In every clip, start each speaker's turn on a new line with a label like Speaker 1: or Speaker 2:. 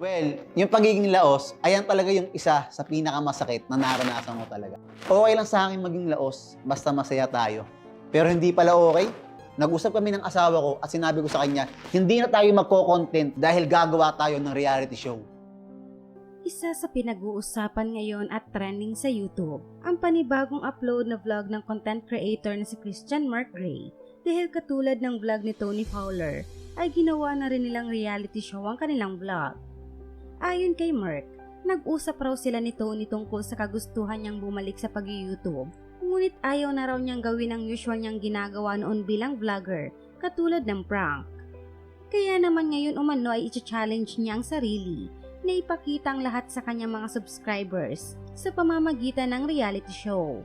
Speaker 1: Well, yung pagiging laos, ayan talaga yung isa sa pinakamasakit na naranasan ko talaga. Okay lang sa akin maging laos, basta masaya tayo. Pero hindi pala okay. Nag-usap kami ng asawa ko at sinabi ko sa kanya, hindi na tayo magko-content dahil gagawa tayo ng reality show.
Speaker 2: Isa sa pinag-uusapan ngayon at trending sa YouTube, ang panibagong upload na vlog ng content creator na si Christian Mark Gray. Dahil katulad ng vlog ni Tony Fowler, ay ginawa na rin nilang reality show ang kanilang vlog. Ayon kay Mark, nag-usap raw sila ni Tony tungkol sa kagustuhan niyang bumalik sa pag-YouTube, ngunit ayaw na raw niyang gawin ang usual niyang ginagawa noon bilang vlogger, katulad ng prank. Kaya naman ngayon umano ay i-challenge niya ang sarili na ipakita ang lahat sa kanyang mga subscribers sa pamamagitan ng reality show.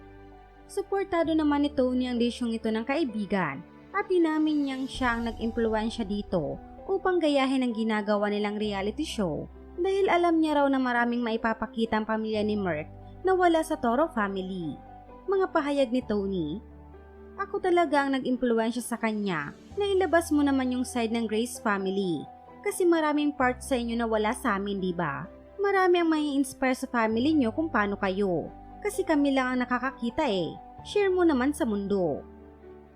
Speaker 2: Suportado naman ni Tony ang desyong ito ng kaibigan at inamin niyang siya ang nag-impluensya dito upang gayahin ang ginagawa nilang reality show dahil alam niya raw na maraming maipapakita ang pamilya ni Merck na wala sa Toro family. Mga pahayag ni Tony, Ako talaga ang nag-impluensya sa kanya na ilabas mo naman yung side ng Grace family kasi maraming part sa inyo na wala sa amin, di ba? Marami ang may inspire sa family nyo kung paano kayo. Kasi kami lang ang nakakakita eh. Share mo naman sa mundo.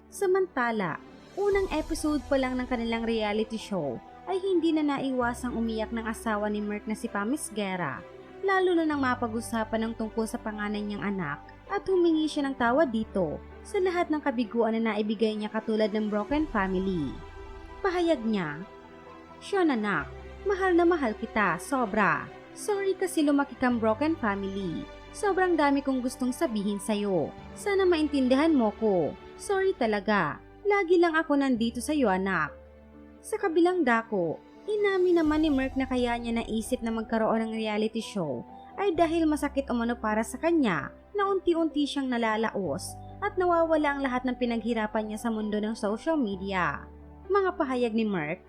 Speaker 2: Samantala, unang episode pa lang ng kanilang reality show ay hindi na naiwasang umiyak ng asawa ni Merck na si Pamis Guerra. Lalo na nang mapag-usapan ng tungkol sa panganay niyang anak at humingi siya ng tawad dito sa lahat ng kabiguan na naibigay niya katulad ng broken family. Pahayag niya, Sean anak, mahal na mahal kita, sobra. Sorry kasi lumaki kang broken family. Sobrang dami kong gustong sabihin sa'yo. Sana maintindihan mo ko. Sorry talaga. Lagi lang ako nandito sa'yo anak. Sa kabilang dako, inamin naman ni Merck na kaya niya naisip na magkaroon ng reality show ay dahil masakit umano para sa kanya na unti-unti siyang nalalaos at nawawala ang lahat ng pinaghirapan niya sa mundo ng social media. Mga pahayag ni Merck,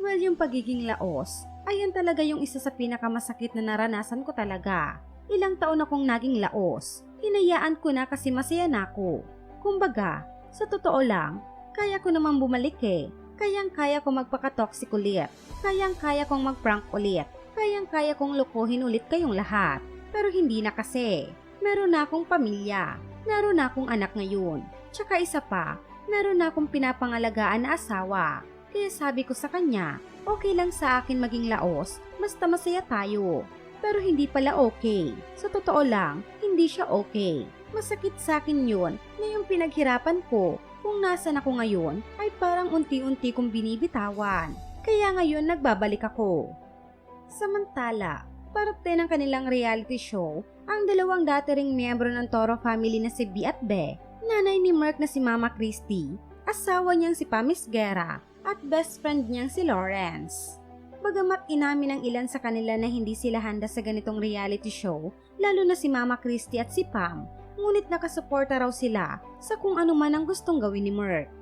Speaker 2: Well, yung pagiging laos, ayan talaga yung isa sa pinakamasakit na naranasan ko talaga. Ilang taon akong naging laos. Hinayaan ko na kasi masaya na ako. Kumbaga, sa totoo lang, kaya ko naman bumalik eh. Kayang-kaya kong magpaka-toxic ulit. Kayang-kaya kong mag-prank ulit. Kayang-kaya kong lukuhin ulit kayong lahat. Pero hindi na kasi. Meron na akong pamilya. Meron na akong anak ngayon. Tsaka isa pa, meron na akong pinapangalagaan na asawa. Kaya sabi ko sa kanya, okay lang sa akin maging laos, basta masaya tayo. Pero hindi pala okay. Sa totoo lang, hindi siya okay. Masakit sa akin yun na yung pinaghirapan ko kung nasan ako ngayon ay parang unti-unti kong binibitawan. Kaya ngayon nagbabalik ako. Samantala, parte ng kanilang reality show ang dalawang dati ring miyembro ng Toro family na si B at Be, nanay ni Mark na si Mama Christy, asawa niyang si Pamis Guerra at best friend niyang si Lawrence. Bagamat inamin ng ilan sa kanila na hindi sila handa sa ganitong reality show, lalo na si Mama Christy at si Pam, ngunit nakasuporta raw sila sa kung ano man ang gustong gawin ni Merck.